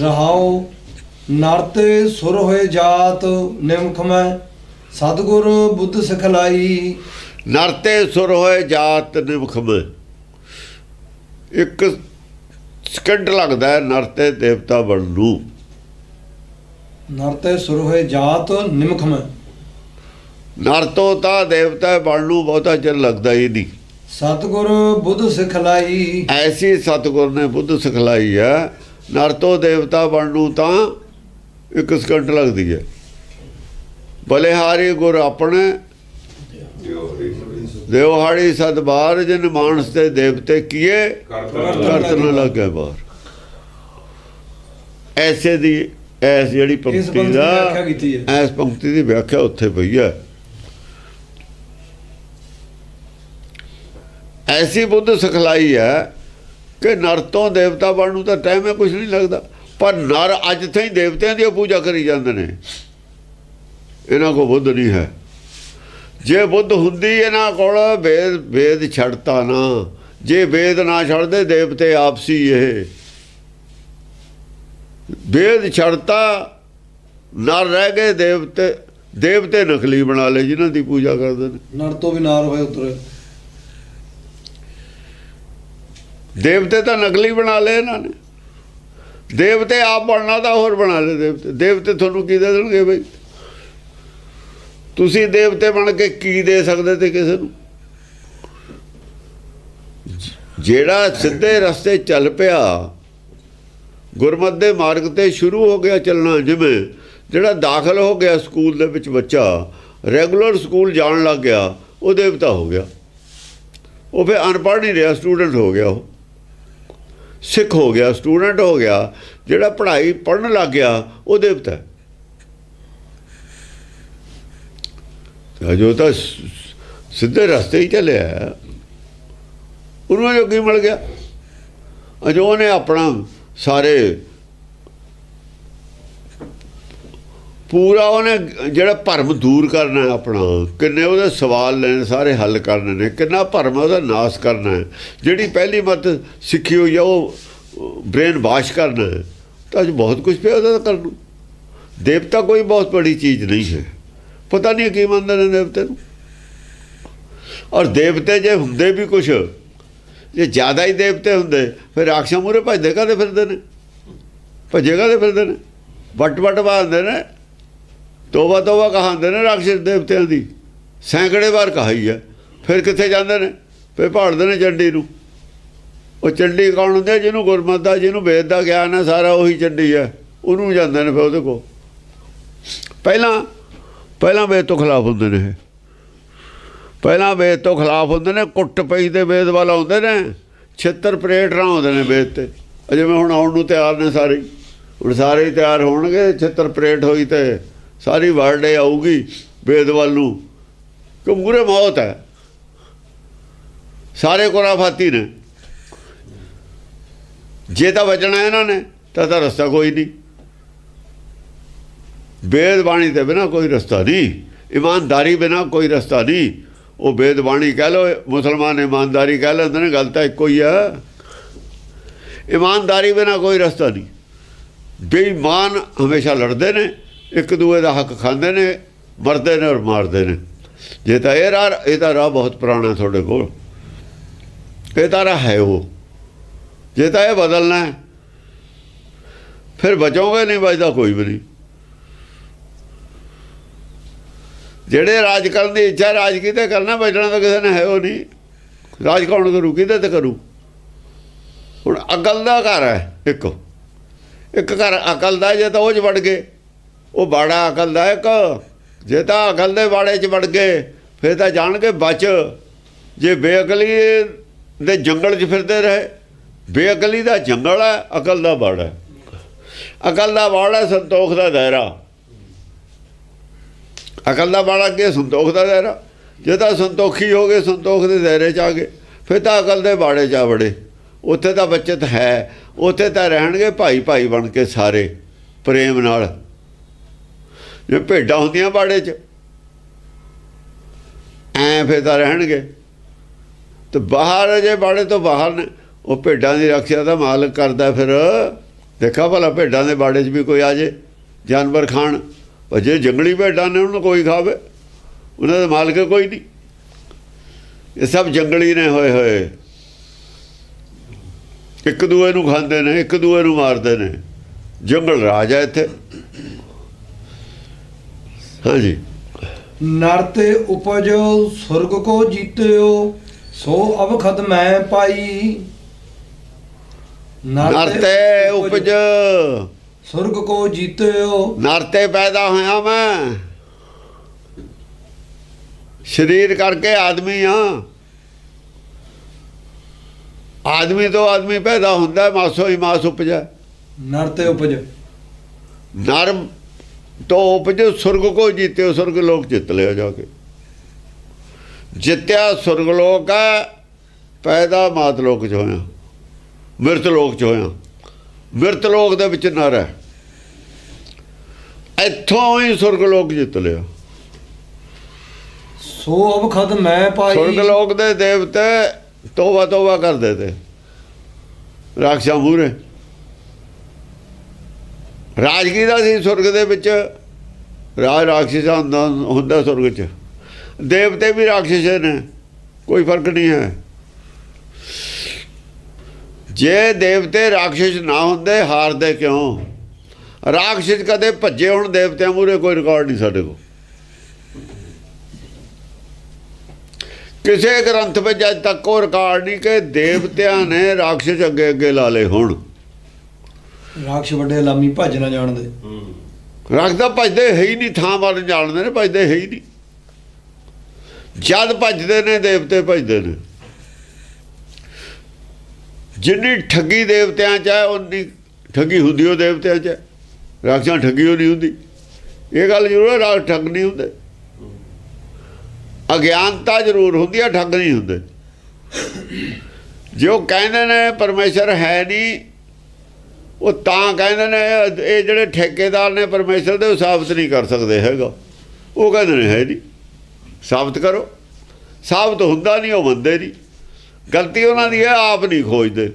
ਰਹਾਉ ਨਰਤੇ ਸੁਰ ਹੋਏ ਜਾਤ ਨਿਮਖ ਮੈਂ ਸਤਗੁਰ ਬੁੱਧ ਸਿਖਲਾਈ। ਨਰਤੇ ਸੁਰ ਹੋਏ ਜਾਤ ਨਿਮਖਮ ਇੱਕ ਸਕਿੰਟ ਲੱਗਦਾ ਨਰਤੇ ਦੇਵਤਾ ਬਣ ਨੂੰ ਨਰਤੇ ਸੁਰ ਹੋਏ ਜਾਤ ਨਿਮਖ ਮੈਂ। ਨਰ ਤੋਂ ਤਾਂ ਦੇਵਤਾ ਬਣ ਨੂੰ ਬਹੁਤਾ ਚਿਰ ਲੱਗਦਾ ਹੀ ਨਹੀਂ। ਸਤਗੁਰ ਬੁੱਧ ਸਿਖਲਾਈ। ਐਸੀ ਸਤਿਗੁਰ ਨੇ ਬੁੱਧ ਸਿਖਲਾਈ ਹੈ ਨਰ ਤੋਂ ਦੇਵਤਾ ਬਣ ਨੂੰ ਤਾਂ ਇੱਕ ਸਕਿੰਟ ਲੱਗਦੀ ਹੈ। ਬਲਿਹਾਰੀ ਗੁਰ ਆਪਣੇ ਦੇਵਹਾੜੀ ਸਦਬਾਰ ਜਿਨ ਮਾਨਸ ਤੇ ਦੇਵਤੇ ਕੀਏ ਕਰਤ ਨ ਲੱਗੇ ਬਾਹਰ। ਐਸੇ ਦੀ ਐਸ ਜਿਹੜੀ ਪੰਕਤੀ ਦੀ ਐਸ ਪੰਕਤੀ ਦੀ ਵਿਆਖਿਆ ਉੱਥੇ ਪਈ ਹੈ। ਐਸੀ ਬੁੱਧ ਸਿਖਲਾਈ ਹੈ ਕਿ ਨਰ ਤੋਂ ਦੇਵਤਾ ਬਣਨ ਨੂੰ ਤਾਂ ਟਾਈਮ ਹੈ ਕੁਝ ਨਹੀਂ ਲੱਗਦਾ। ਪਰ ਨਰ ਅੱਜ ਤਾਈਂ ਦੇਵਤਿਆਂ ਦੀ ਪੂਜਾ ਕਰੀ ਜਾਂਦੇ ਨੇ। ਇਹਨਾਂ ਕੋ ਬੁੱਧ ਨਹੀਂ ਹੈ। ਜੇ ਬੁੱਧ ਹੁੰਦੀ ਇਹਨਾਂ ਕੋਲ, ਵੇਦ ਵੇਦ ਛੱਡਤਾ ਨਾ। ਜੇ ਵੇਦ ਨਾ ਛੱਡਦੇ, ਦੇਵਤੇ ਆਪਸੀ ਇਹ। ਵੇਦ ਛੱਡਤਾ, ਨਰ ਰਹਿ ਗਏ, ਦੇਵਤੇ ਦੇਵਤੇ ਨਕਲੀ ਬਣਾ ਲਏ, ਜਿਨ੍ਹਾਂ ਦੀ ਪੂਜਾ ਕਰਦੇ ਨੇ। ਨਰ ਤੋਂ ਵੀ ਨਾਰ ਹੋਏ ਉਤਰੇ ਦੇਵਤੇ ਤਾਂ ਨਕਲੀ ਬਣਾ ਲਏ ਇਹਨਾਂ ਨੇ। ਦੇਵਤੇ ਆਪ ਬਣਨਾ ਤਾਂ ਹੋਰ ਬਣਾ ਲਏ ਦੇਵਤੇ। ਦੇਵਤੇ ਤੁਹਾਨੂੰ ਕੀ ਦੇ ਦੇਣਗੇ ਬਈ? ਤੁਸੀਂ ਦੇਵਤੇ ਬਣ ਕੇ ਕੀ ਦੇ ਸਕਦੇ ਤੇ ਕਿਸੇ ਨੂੰ? ਜਿਹੜਾ ਸਿੱਧੇ ਰਸਤੇ ਚੱਲ ਪਿਆ, ਗੁਰਮਤ ਦੇ ਮਾਰਗ ਤੇ ਸ਼ੁਰੂ ਹੋ ਗਿਆ ਚੱਲਣਾ ਜਿਵੇਂ, ਜਿਹੜਾ ਦਾਖਲ ਹੋ ਗਿਆ ਸਕੂਲ ਦੇ ਵਿੱਚ ਬੱਚਾ, ਰੈਗੂਲਰ ਸਕੂਲ ਜਾਣ ਲੱਗ ਗਿਆ, ਉਹ ਦੇਵਤਾ ਹੋ ਗਿਆ। ਉਹ ਫਿਰ ਅਨਪੜ੍ਹ ਨਹੀਂ ਰਿਹਾ, ਸਟੂਡੈਂਟ ਹੋ ਗਿਆ ਉਹ। ਸਿੱਖ ਹੋ ਗਿਆ ਸਟੂਡੈਂਟ ਹੋ ਗਿਆ ਜਿਹੜਾ ਪੜ੍ਹਾਈ ਪੜ੍ਹਨ ਲੱਗ ਗਿਆ ਉਹ ਦੇਵਤਾ ਹੈ। ਤੇ ਤਾਂ ਸਿੱਧੇ ਰਸਤੇ ਹੀ ਚੱਲਿਆ ਹੈ, ਉਹਨੂੰ ਜੋ ਕੀ ਮਿਲ ਗਿਆ ਅਜੋ ਉਹਨੇ ਆਪਣਾ ਸਾਰੇ ਪੂਰਾ ਉਹਨੇ ਜਿਹੜਾ ਭਰਮ ਦੂਰ ਕਰਨਾ ਹੈ ਆਪਣਾ, ਕਿੰਨੇ ਉਹਦੇ ਸਵਾਲ ਲੈਣ, ਸਾਰੇ ਹੱਲ ਕਰਨੇ ਨੇ, ਕਿੰਨਾ ਭਰਮ ਉਹਦਾ ਨਾਸ਼ ਕਰਨਾ ਹੈ। ਜਿਹੜੀ ਪਹਿਲੀ ਮਤ ਸਿੱਖੀ ਹੋਈ ਆ, ਉਹ ਬ੍ਰੇਨ ਵਾਸ਼ ਕਰਨਾ ਹੈ। ਤਾਂ ਅੱਜ ਬਹੁਤ ਕੁਝ ਪਿਆ ਉਹਦਾ ਕਰਨ ਨੂੰ। ਦੇਵਤਾ ਕੋਈ ਬਹੁਤ ਬੜੀ ਚੀਜ਼ ਨਹੀਂ ਹੈ। ਪਤਾ ਨਹੀਂ ਕੀ ਮੰਨਦੇ ਨੇ ਦੇਵਤੇ ਨੂੰ। ਔਰ ਦੇਵਤੇ ਜੇ ਹੁੰਦੇ ਵੀ ਕੁਝ ਜੇ ਜ਼ਿਆਦਾ ਹੀ ਦੇਵਤੇ ਹੁੰਦੇ, ਫਿਰ ਰਾਖਸ਼ਾਂ ਮੂਰੇ ਭੱਜਦੇ, ਕਾਹਦੇ ਫਿਰਦੇ ਨੇ? ਭੱਜੇ ਕਾਹਦੇ ਫਿਰਦੇ ਨੇ? ਵੱਟ ਵੱਟ ਬਾਂਦੇ ਨੇ। ਤੋਬਾ ਤੋਬਾ ਕਹਾਂਦੇ ਨੇ ਰਾਖਸ਼ ਦੇਵਤਿਆਂ ਦੀ। ਸੈਂਕੜੇ ਵਾਰ ਕਹਾਈ ਹੈ ਫਿਰ ਕਿੱਥੇ ਜਾਂਦੇ ਨੇ? ਫਿਰ ਭਾੜਦੇ ਨੇ ਚੰਡੀ ਨੂੰ। ਉਹ ਚੰਡੀ ਕੌਣ ਹੁੰਦੇ? ਜਿਹਨੂੰ ਗੁਰਮਤ ਦਾ, ਜਿਹਨੂੰ ਵੇਦ ਦਾ ਗਿਆਨ ਹੈ ਸਾਰਾ ਉਹੀ ਚੰਡੀ ਹੈ ਉਹਨੂੰ ਜਾਂਦੇ ਨੇ ਫਿਰ ਉਹਦੇ ਕੋ ਪਹਿਲਾਂ ਪਹਿਲਾਂ ਵੇਦ ਤੋਂ ਖਿਲਾਫ ਹੁੰਦੇ ਨੇ ਇਹ। ਪਹਿਲਾਂ ਵੇਦ ਤੋਂ ਖਿਲਾਫ ਹੁੰਦੇ ਨੇ, ਕੁੱਟ ਪਈ ਦੇ ਵੇਦ ਵਾਲਾ ਹੁੰਦੇ ਨੇ, ਛਿੱਤਰ ਪਰੇਡ ਹੁੰਦੇ ਨੇ ਵੇਦ ਤੇ। ਜਿਵੇਂ ਹੁਣ ਆਉਣ ਨੂੰ ਤਿਆਰ ਨੇ ਸਾਰੇ ਹੀ। ਹੁਣ ਸਾਰੇ ਤਿਆਰ ਹੋਣਗੇ, ਛਿੱਤਰ ਪਰੇਟ ਹੋਈ ਤੇ ਸਾਰੀ ਵਰਲਡ ਏ, ਆਊਗੀ ਵੇਦ ਵੱਲ ਨੂੰ। ਕਿ ਮੂਰੇ ਮੌਤ ਹੈ। ਸਾਰੇ ਕੁਰਾਫਾਤੀ ਨੇ। ਜੇ ਤਾਂ ਬਚਣਾ ਇਹਨਾਂ ਨੇ, ਤਾਂ ਤਾਂ ਰਸਤਾ ਕੋਈ ਨਹੀਂ। ਵੇਦ ਬਾਣੀ ਤੇ ਬਿਨਾ ਕੋਈ ਰਸਤਾ ਨਹੀਂ। ਇਮਾਨਦਾਰੀ ਬਿਨਾ ਕੋਈ ਰਸਤਾ ਨਹੀਂ। ਉਹ ਵੇਦ ਬਾਣੀ ਕਹਿ ਲੋ ਮੁਸਲਮਾਨ ਇਮਾਨਦਾਰੀ ਕਹਿ ਲੈਂਦੇ ਨੇ, ਗੱਲ ਤਾਂ ਇੱਕੋ ਹੀ ਆ। ਇਮਾਨਦਾਰੀ ਬਿਨਾ ਕੋਈ ਰਸਤਾ ਨਹੀਂ। ਬੇਈਮਾਨ ਹਮੇਸ਼ਾ ਲੜਦੇ ਨੇ। ਇੱਕ ਦੂਏ ਦਾ ਹੱਕ ਖਾਂਦੇ ਨੇ, ਮਰਦੇ ਨੇ ਔਰ ਮਾਰਦੇ ਨੇ। ਜੇ ਤਾਂ ਇਹ ਰਾਹ, ਇਹ ਤਾਂ ਰਾਹ ਬਹੁਤ ਪੁਰਾਣਾ ਤੁਹਾਡੇ ਕੋਲ। ਇਹ ਤਾਂ ਰਾਹ ਹੈ ਉਹ। ਜੇ ਤਾਂ ਇਹ ਬਦਲਣਾ ਹੈ, ਫਿਰ ਬਚੋਗੇ ਨਹੀਂ, ਬਚਦਾ ਕੋਈ ਵੀ ਨਹੀਂ। ਜਿਹੜੇ ਰਾਜ ਕਰਨ ਦੀ ਇੱਛਾ, ਰਾਜ ਕਿਤੇ ਕਰਨਾ? ਬਚਣਾ ਤਾਂ ਕਿਸੇ ਨੇ ਹੈ ਉਹ ਨਹੀਂ। ਰਾਜ ਕੌਣ ਕਰੂ? ਕਿਤੇ ਤੇ ਕਰੂ? ਹੁਣ ਅਕਲ ਦਾ ਘਰ ਹੈ, ਇੱਕ। ਇੱਕ ਘਰ ਅਕਲ ਦਾ ਜੇ ਤਾਂ ਉਹ ਚ ਵੜ ਗਏ। ਉਹ ਬਾੜਾ ਅਕਲ ਦਾ ਇੱਕ। ਜੇ ਤਾਂ ਅਕਲ ਦੇ ਬਾੜੇ ਚ ਵੜ ਗਏ, ਫਿਰ ਤਾਂ ਜਾਣਗੇ ਬਚ। ਜੇ ਬੇਅਕਲੀ ਦੇ ਜੰਗਲ 'ਚ ਫਿਰਦੇ ਰਹੇ, ਬੇਅਕਲੀ ਦਾ ਜੰਗਲ ਹੈ, ਅਕਲ ਦਾ ਬਾੜਾ ਹੈ। ਅਕਲ ਦਾ ਬਾੜਾ ਸੰਤੋਖ ਦਾ ਦਾਇਰਾ। ਅਕਲ ਦਾ ਬਾੜਾ ਕੀ ਸੰਤੋਖ ਦਾ ਦਾਇਰਾ। ਜੇ ਤਾਂ ਸੰਤੋਖੀ ਹੋ ਗਏ, ਸੰਤੋਖ ਦੇ ਦਾਇਰੇ 'ਚ ਆ ਗਏ, ਫਿਰ ਤਾਂ ਅਕਲ ਦੇ ਬਾੜੇ 'ਚ ਆ ਵੜੇ। ਉੱਥੇ ਤਾਂ ਬੱਚਤ ਹੈ, ਉੱਥੇ ਤਾਂ ਰਹਿਣਗੇ ਭਾਈ ਭਾਈ ਬਣ ਕੇ ਸਾਰੇ, ਪ੍ਰੇਮ ਨਾਲ। ਜੇ ਭੇਡਾਂ ਹੁੰਦੀਆਂ ਬਾੜੇ 'ਚ, ਐ ਫੇ ਤਾਂ ਰਹਿਣਗੇ। ਤੇ ਬਾਹਰ ਜੇ ਬਾੜੇ ਤੋਂ ਬਾਹਰ ਨੇ, ਉਹ ਭੇਡਾਂ ਦੀ ਰੱਖਿਆ ਦਾ ਮਾਲਕ ਕਰਦਾ ਫਿਰ। ਦੇਖਾ ਭਲਾ ਭੇਡਾਂ ਦੇ ਬਾੜੇ 'ਚ ਵੀ ਕੋਈ ਆ ਜੇ, ਜਾਨਵਰ ਖਾਣ। ਪਰ ਜੇ ਜੰਗਲੀ ਭੇਡਾਂ ਨੇ, ਉਹਨੂੰ ਕੋਈ ਖਾਵੇ। ਉਹਨਾਂ ਦਾ ਮਾਲਕ ਕੋਈ ਨਹੀਂ। ਇਹ ਸਭ ਜੰਗਲੀ ਨੇ, ਹੋਏ ਹੋਏ। ਇੱਕ ਦੂਏ ਨੂੰ ਖਾਂਦੇ ਨੇ, ਇੱਕ ਦੂਏ ਨੂੰ ਮਾਰਦੇ ਨੇ। ਜੰਗਲ ਰਾਜ ਹੈ ਇੱਥੇ। ਹਾਂਜੀ। ਨਰ ਤੇ ਉਪਜ ਸੁਰਗ ਕੋ ਜੀਤਿਓ ਸੋ ਅਵਖਦ ਮੈਂ ਪਾਈ। ਨਰਤੇ ਉਪਜ ਸੁਰਗ ਕੋ ਜੀਤਿਓ। ਨਰਤੇ ਪੈਦਾ ਹੋਇਆ ਮੈਂ। ਸਰੀਰ ਕਰਕੇ ਆਦਮੀ ਆ। ਆਦਮੀ ਤੋਂ ਆਦਮੀ ਪੈਦਾ ਹੁੰਦਾ ਮਾਸੋ ਹੀ ਮਾਸ ਉਪਜੈ। ਨਰ ਤੇ ਉਪਜ। ਨਰ ਤੋਂ ਉਪਜ ਸੁਰਗ ਕੋ ਜੀਤੇ ਸੁਰਗ ਲੋਕ ਜਿੱਤ ਲਿਆ ਜਾ ਕੇ। ਜਿੱਤਿਆ ਸੁਰਗ ਲੋਕ ਹੈ ਪੈਦਾ ਮਾਤ ਲੋਕ ਚ ਹੋਇਆ। ਮਿਰਤ ਲੋਕ ਚ ਹੋਇਆ। ਮਿਰਤ ਲੋਕ ਦੇ ਵਿੱਚ ਨਰ ਹੈ। ਇੱਥੋਂ ਹੀ ਸੁਰਗ ਲੋਕ ਜਿੱਤ ਲਿਆ ਸੋ ਅਵਖਦ ਮੈਂ ਪਾਈ। ਸੁਰਗ ਲੋਕ ਦੇ ਦੇਵਤੇ ਤੋਬਾ ਤੋਬਾ ਕਰਦੇ ਤੇ। ਰਾਖਸ਼ਾਂ ਮੂਰੇ ਰਾਜ ਕਿਹਦਾ ਸੀ ਸੁਰਗ ਦੇ ਵਿੱਚ। ਰਾਜ ਰਾਖਸ਼ ਹੁੰਦਾ ਹੁੰਦਾ ਸੁਰਗ 'ਚ। ਦੇਵਤੇ ਵੀ ਰਾਖਸ਼ ਨੇ। ਕੋਈ ਫ਼ਰਕ ਨਹੀਂ ਹੈ। ਜੇ ਦੇਵਤੇ ਰਾਖਸ਼ ਨਾ ਹੁੰਦੇ, ਹਾਰਦੇ ਕਿਉਂ? ਰਾਖਸ਼ ਕਦੇ ਭੱਜੇ ਹੁਣ ਦੇਵਤਿਆਂ ਮੂਰੇ ਕੋਈ ਰਿਕਾਰਡ ਨਹੀਂ ਸਾਡੇ ਕੋਲ। ਕਿਸੇ ਗ੍ਰੰਥ ਵਿੱਚ ਅੱਜ ਤੱਕ ਕੋਈ ਰਿਕਾਰਡ ਨਹੀਂ ਕਿ ਦੇਵਤਿਆਂ ਨੇ ਰਾਖਸ਼ ਅੱਗੇ ਅੱਗੇ ਲਾ ਲਏ ਹੁਣ। ਰਾਖਸ਼ ਵੱਡੇ ਲਾਮੀ ਭੱਜ ਨਾ ਜਾਣਦੇ ਰੱਖਦਾ ਭੱਜਦੇ ਹੈ ਹੀ ਨਹੀਂ, ਥਾਂ ਵੱਲ ਜਾਣਦੇ ਨੇ, ਭੱਜਦੇ ਹੈ ਹੀ ਨਹੀਂ। ਜਦ ਭੱਜਦੇ ਨੇ, ਦੇਵਤੇ ਭੱਜਦੇ ਨੇ। ਜਿੰਨੀ ਠੱਗੀ ਦੇਵਤਿਆਂ ਚ ਹੈ ਉਨੀ ਠੱਗੀ ਹੁੰਦੀ ਉਹ ਦੇਵਤਿਆਂ ਚ ਹੈ। ਰਾਖਸ਼ਾਂ ਠੱਗੀ ਉਹ ਨਹੀਂ ਹੁੰਦੀ। ਇਹ ਗੱਲ ਜ਼ਰੂਰ ਹੈ ਰਾਖ ਠੱਗ ਨਹੀਂ ਹੁੰਦੇ। ਅਗਿਆਨਤਾ ਜ਼ਰੂਰ ਹੁੰਦੀ ਹੈ, ਠੱਗ ਨਹੀਂ ਹੁੰਦੇ। ਜੋ ਕਹਿੰਦੇ ਨੇ, ਪਰਮੇਸ਼ਰ ਹੈ ਨਹੀਂ ਉਹ ਤਾਂ ਕਹਿੰਦੇ ਨੇ, ਇਹ ਜਿਹੜੇ ਠੇਕੇਦਾਰ ਨੇ ਪਰਮੇਸ਼ਰ ਦੇ, ਉਹ ਸਾਬਤ ਨਹੀਂ ਕਰ ਸਕਦੇ ਹੈਗਾ। ਉਹ ਕਹਿੰਦੇ ਨੇ, ਹੈ ਜੀ, ਸਾਬਤ ਕਰੋ। ਸਾਬਤ ਹੁੰਦਾ ਨਹੀਂ, ਉਹ ਬੰਦੇ ਨਹੀਂ। ਗਲਤੀ ਉਹਨਾਂ ਦੀ ਹੈ ਆਪ ਨਹੀਂ ਖੋਜਦੇ।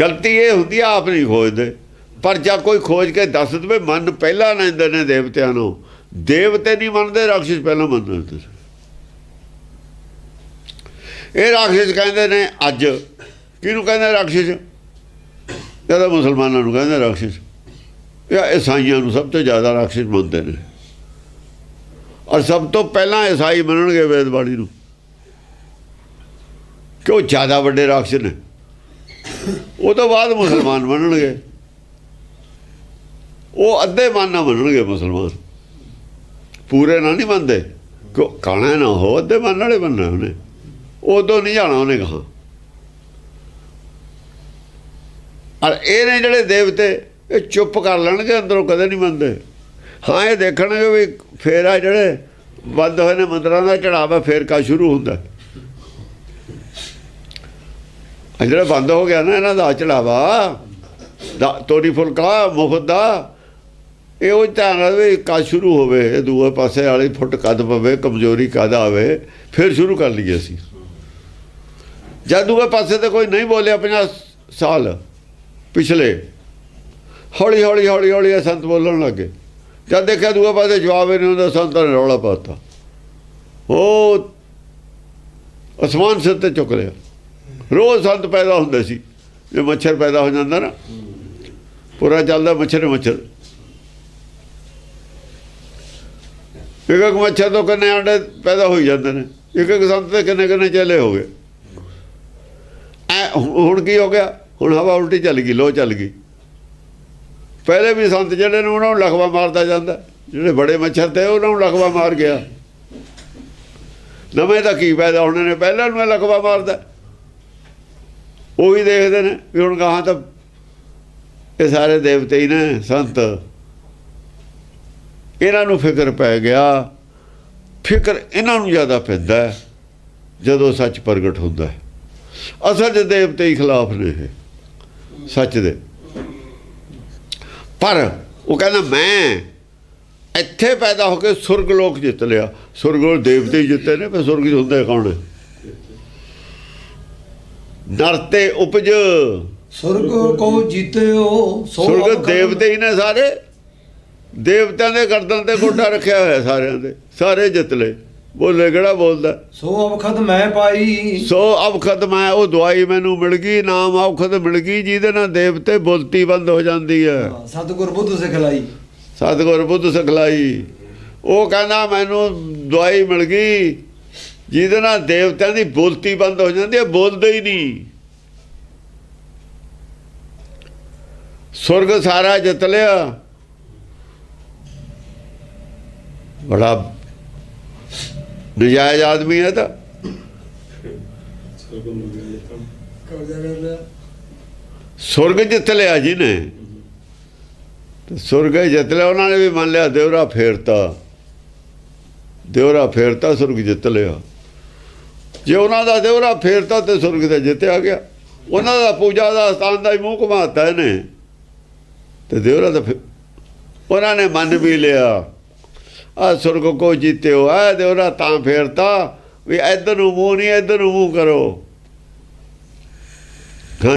ਗਲਤੀ ਇਹ ਹੁੰਦੀ ਹੈ ਆਪ ਨਹੀਂ ਖੋਜਦੇ। ਪਰ ਜਾਂ ਕੋਈ ਖੋਜ ਕੇ ਦੱਸ ਦਵੇ, ਮਨ ਪਹਿਲਾਂ ਲੈਂਦੇ ਨੇ ਦੇਵਤਿਆਂ ਨੂੰ। ਦੇਵਤੇ ਨਹੀਂ ਮੰਨਦੇ ਰਾਖਸ਼ ਪਹਿਲਾਂ ਮੰਨਦੇ ਸੀ ਇਹ ਰਾਖਸ਼ ਕਹਿੰਦੇ ਨੇ ਅੱਜ। ਕਿਹਨੂੰ ਕਹਿੰਦੇ ਰਾਖਸ਼ ਇਹ ਤਾਂ ਮੁਸਲਮਾਨਾਂ ਨੂੰ ਕਹਿੰਦੇ ਰਾਖਸ਼ ਇਹ ਈਸਾਈਆਂ ਨੂੰ ਸਭ ਤੋਂ ਜ਼ਿਆਦਾ ਰਾਖਸ਼ ਮੰਨਦੇ ਨੇ। ਔਰ ਸਭ ਤੋਂ ਪਹਿਲਾਂ ਈਸਾਈ ਮੰਨਣਗੇ ਵੇਦਬਾਣੀ ਨੂੰ। ਕਿ ਉਹ ਜ਼ਿਆਦਾ ਵੱਡੇ ਰਾਖਸ਼ ਨੇ? ਉਹ ਤੋਂ ਬਾਅਦ ਮੁਸਲਮਾਨ ਮੰਨਣਗੇ। ਉਹ ਅੱਧੇ ਮਨ ਨਾਲ ਮੰਨਣਗੇ ਮੁਸਲਮਾਨ। ਪੂਰੇ ਨਾ ਨਹੀਂ ਮੰਨਦੇ। ਕਿਉਂ? ਕਾਣਾ ਨਾ ਹੋ, ਅੱਧੇ ਮਨ ਨਾਲੇ ਮੰਨਣਾ ਉਹਨੇ। ਉਦੋਂ ਨਹੀਂ ਜਾਣਾ ਉਹਨੇ ਕਹਾ। ਔਰ ਇਹ ਨੇ ਜਿਹੜੇ ਦੇਵਤੇ, ਇਹ ਚੁੱਪ ਕਰ ਲੈਣਗੇ, ਅੰਦਰੋਂ ਕਦੇ ਨਹੀਂ ਮੰਨਦੇ। ਹਾਂ, ਇਹ ਦੇਖਣਗੇ ਵੀ ਫੇਰ ਆ ਜਿਹੜੇ ਬੰਦ ਹੋਏ ਨੇ ਮੰਦਰਾਂ ਦਾ ਚੜਾਵਾ ਫੇਰ ਕਾ ਸ਼ੁਰੂ ਹੁੰਦਾ। ਜਿਹੜਾ ਬੰਦ ਹੋ ਗਿਆ ਨਾ, ਇਹਨਾਂ ਦਾ ਚੜਾਵਾ ਦਾ ਤੋੜੀ ਫੁਲਕਾ ਮੁਖਤ ਦਾ, ਇਹ ਉਹ ਧਿਆਨ ਰਵੇ ਕਾ ਸ਼ੁਰੂ ਹੋਵੇ ਦੂਏ ਪਾਸੇ ਵਾਲੀ ਫੁੱਟ ਕੱਦ ਪਵੇ, ਕਮਜ਼ੋਰੀ ਕਦ ਆਵੇ, ਫਿਰ ਸ਼ੁਰੂ ਕਰ ਲਈਏ ਅਸੀਂ। ਜਦ ਦੂਏ ਪਾਸੇ ਤੇ ਕੋਈ ਨਹੀਂ ਬੋਲਿਆ 50 ਸਾਲ ਪਿਛਲੇ। ਹੌਲੀ ਹੌਲੀ ਹੌਲੀ ਹੌਲੀ ਇਹ ਸੰਤ ਬੋਲਣ ਲੱਗੇ। ਜਦ ਦੇਖਿਆ ਦੂਆ ਪਾਸੇ ਜਵਾਬ ਹੀ ਨਹੀਂ ਹੁੰਦਾ, ਸੰਤਾਂ ਨੇ ਰੌਲਾ ਪਾਤਾ। ਉਹ ਅਸਮਾਨ ਸਿਰ ਤੇ ਚੁੱਕ ਲਿਆ। ਰੋਜ਼ ਸੰਤ ਪੈਦਾ ਹੁੰਦੇ ਸੀ। ਜੇ ਮੱਛਰ ਪੈਦਾ ਹੋ ਜਾਂਦਾ ਨਾ, ਪੂਰਾ ਚੱਲਦਾ ਮੱਛਰ ਮੱਛਰ। ਇੱਕ ਇੱਕ ਮੱਛਰ ਤੋਂ ਕਿੰਨੇ ਅੰਡੇ ਪੈਦਾ ਹੋਈ ਜਾਂਦੇ ਨੇ। ਇੱਕ ਇੱਕ ਸੰਤ ਦੇ ਕਿੰਨੇ ਕਿੰਨੇ ਚੇਲੇ ਹੋ ਗਏ। ਐ ਹੁਣ ਕੀ ਹੋ ਗਿਆ? ਹੁਣ ਹਵਾ ਉਲਟੀ ਚੱਲ ਗਈ ਲੋ ਚੱਲ ਗਈ। ਪਹਿਲੇ ਵੀ ਸੰਤ ਜਿਹੜੇ ਨੇ ਉਹਨਾਂ ਨੂੰ ਲਖਵਾ ਮਾਰਦਾ ਜਾਂਦਾ। ਜਿਹੜੇ ਬੜੇ ਮੱਛਰ ਤੇ ਉਹਨਾਂ ਨੂੰ ਲਖਵਾ ਮਾਰ ਗਿਆ। ਨਵੇਂ ਤਾਂ ਕੀ ਪੈਦਾ ਹੋਣੇ ਨੇ ਪਹਿਲਾਂ ਨੂੰ ਇਹ ਲਖਵਾ ਮਾਰਦਾ। ਉਹ ਵੀ ਦੇਖਦੇ ਨੇ ਵੀ ਹੁਣ ਗਾਹਾਂ ਤਾਂ ਇਹ ਸਾਰੇ ਦੇਵਤੇ ਹੀ ਨੇ, ਸੰਤ। ਇਹਨਾਂ ਨੂੰ ਫਿਕਰ ਪੈ ਗਿਆ। ਫਿਕਰ ਇਹਨਾਂ ਨੂੰ ਜ਼ਿਆਦਾ ਪੈਂਦਾ ਜਦੋਂ ਸੱਚ ਪ੍ਰਗਟ ਹੁੰਦਾ ਹੈ। ਅਸਲ 'ਚ ਦੇਵਤੇ ਹੀ ਖਿਲਾਫ ਨੇ ਇਹ। ਸੱਚ ਦੇ। ਪਰ ਉਹ ਕਹਿੰਦਾ ਮੈਂ ਇੱਥੇ ਪੈਦਾ ਹੋ ਕੇ ਸੁਰਗ ਲੋਕ ਜਿੱਤ ਲਿਆ। ਸੁਰਗ ਲੋਕ ਦੇਵਤੇ ਹੀ ਜਿੱਤੇ ਨੇ ਪਰ ਸੁਰਗ ਹੁੰਦੇ ਕੌਣ ਹੈ ਨਰ ਤੇ ਉਪਜ। ਸੁਰਗ ਕੋ ਜੀਤਿਓ ਸੁਰਗ ਦੇਵਤੇ ਹੀ ਨੇ ਸਾਰੇ। ਦੇਵਤਿਆਂ ਦੇ ਗਰਦਨ ਤੇ ਗੋਡਾ ਰੱਖਿਆ ਹੋਇਆ ਸਾਰਿਆਂ ਦੇ। ਸਾਰੇ ਜਿੱਤ ਲਏ। ਬੋਲੇ ਕਿਹੜਾ ਬੋਲਦਾ? ਸੋ ਅਵਖਦ ਮੈਂ ਪਾਈ। ਸੋ ਅਵਖਦ ਮੈਂ ਉਹ ਦਵਾਈ ਮੈਨੂੰ ਮਿਲ ਗਈ ਨਾਮ ਅਵਖਦ ਮਿਲ ਗਈ ਜਿਹਦੇ ਨਾਲ ਦੇਵਤੇ ਬੁਲਤੀ ਬੰਦ ਹੋ ਜਾਂਦੀ ਹਾਂ, ਸਤਿਗੁਰ ਬੁੱਧ ਸਿਖਲਾਈ। ਸਤਿਗੁਰ ਬੁੱਧ ਸਿਖਲਾਈ। ਉਹ ਕਹਿੰਦਾ ਮੈਨੂੰ ਦਵਾਈ ਮਿਲ ਗਈ ਜਿਹਦੇ ਨਾਲ ਦੇਵਤਿਆਂ ਦੀ ਬੋਲਤੀ ਬੰਦ ਹੋ ਜਾਂਦੀ ਹੈ ਬੋਲਦੇ ਹੀ ਨਹੀਂ। ਸੁਰਗ ਸਾਰਾ ਜਿੱਤ ਲਿਆ। ਬੜਾ ਨਜਾਇਜ਼ ਆਦਮੀ ਹੈ ਤਾਂ। ਸੁਰਗ ਜਿੱਤ ਲਿਆ ਜੀ ਨੇ। ਤੇ ਸੁਰਗ ਜਿੱਤ ਲਿਆ, ਉਹਨਾਂ ਨੇ ਵੀ ਮੰਨ ਲਿਆ ਦੇਵਰਾ ਫੇਰਤਾ। ਦੇਵਰਾ ਫੇਰਤਾ, ਸੁਰਗ ਜਿੱਤ ਲਿਆ। ਜੇ ਉਹਨਾਂ ਦਾ ਦੇਵਰਾ ਫੇਰਤਾ ਤੇ ਸੁਰਗ ਤੇ ਜਿੱਤਿਆ ਗਿਆ। ਉਹਨਾਂ ਦਾ ਪੂਜਾ ਦਾ ਸਥਾਨ ਦਾ ਹੀ ਮੂੰਹ ਘੁਮਾਤਾ ਇਹਨੇ। ਤੇ ਦੇਵਰਾ ਤਾਂ ਫਿਰ- ਉਹਨਾਂ ਨੇ ਮੰਨ ਵੀ ਲਿਆ। ਆ ਸੁਰਗ ਕੋ ਜਿੱਤਿਓ ਆ ਦੇਵਰਾ ਤਾਂ ਫੇਰਤਾ ਵੀ ਇੱਧਰ ਨੂੰ ਮੂੰਹ ਨਹੀਂ, ਇੱਧਰ ਨੂੰ ਮੂੰਹ ਕਰੋ।